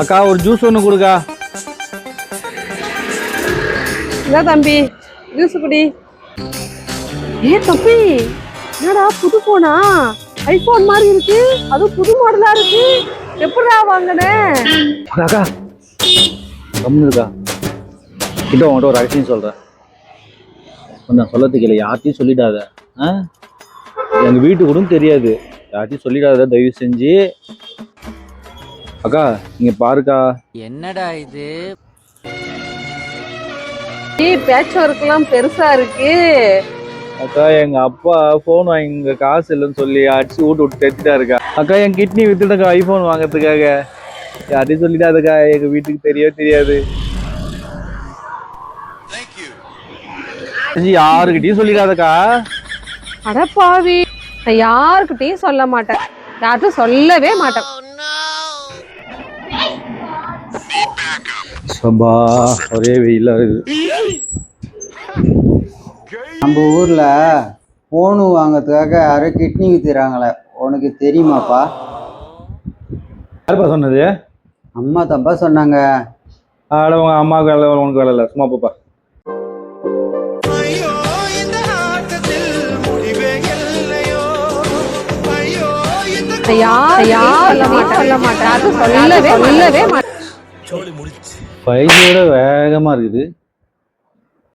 அக்கா ஒரு ஜூஸ் ஒன்று கொடுக்கா. என்ன தம்பி ஜூஸ் குடி. ஏ தம்பி என்னடா புது போனா ஐபோன் மாதிரி இருக்கு அதுவும் புது மாடலா இருக்கு. எப்படிடா வாங்கின? அக்கா இருக்கா. கிட்ட உங்கள்கிட்ட ஒரு ரகசியம் சொல்கிறேன் நான் சொல்லத்துக்கு இல்லை யார்ட்டையும் சொல்லிடாத. ஆ? எங்கள் வீட்டுக்கு கூட தெரியாது. யார்ட்டையும் சொல்லிடாத தயவு செஞ்சு. அக்கா நீங்கள் பாருக்கா. என்னடா இது? பேட்ச் ஒர்க்லாம் பெருசா இருக்கு. அக்கா எங்க அப்பா ஃபோன் வாங்க காசு இல்லைன்னு சொல்லி அடிச்சு விட்டு விட்டு தைச்சிட்டா இருக்கா அக்கா என் கிட்னி வித்துட்டக்கா ஐபோன் வாங்குறதுக்காக. யார்ட்டையும் சொல்லிடாதக்கா எங்க வீட்டுக்கு தெரியவே தெரியாது. ஜி, யாருக்கிட்டயும் சொல்லிடாதக்கா. அட பாவி நான் யாருக்கிட்டையும் சொல்ல மாட்டேன். யார்கிட்டும் சொல்லவே மாட்டேன். சபா ஒரே வெயிலா இருக்குது. நம்ம ஊர்ல போனு வாங்கறதுக்காக யாரும் கிட்னி வித்துறாங்களே உனக்கு தெரியுமாப்பா? யாருப்பா சொன்னது? அம்மா தம்பா சொன்னாங்க. ஆட உங்க அம்மாவுக்கு வேலை உனக்கு வேலை இல்லை. சும்மா பாப்பா. யார் யார் சொல்ல மாட்டேன் சொல்ல மாட்டேன். யார்கிட்டும் சொல்லவே சொல்லவே மாட்டேன். ஃபைவ் ஜியோட வேகமா இருக்குது.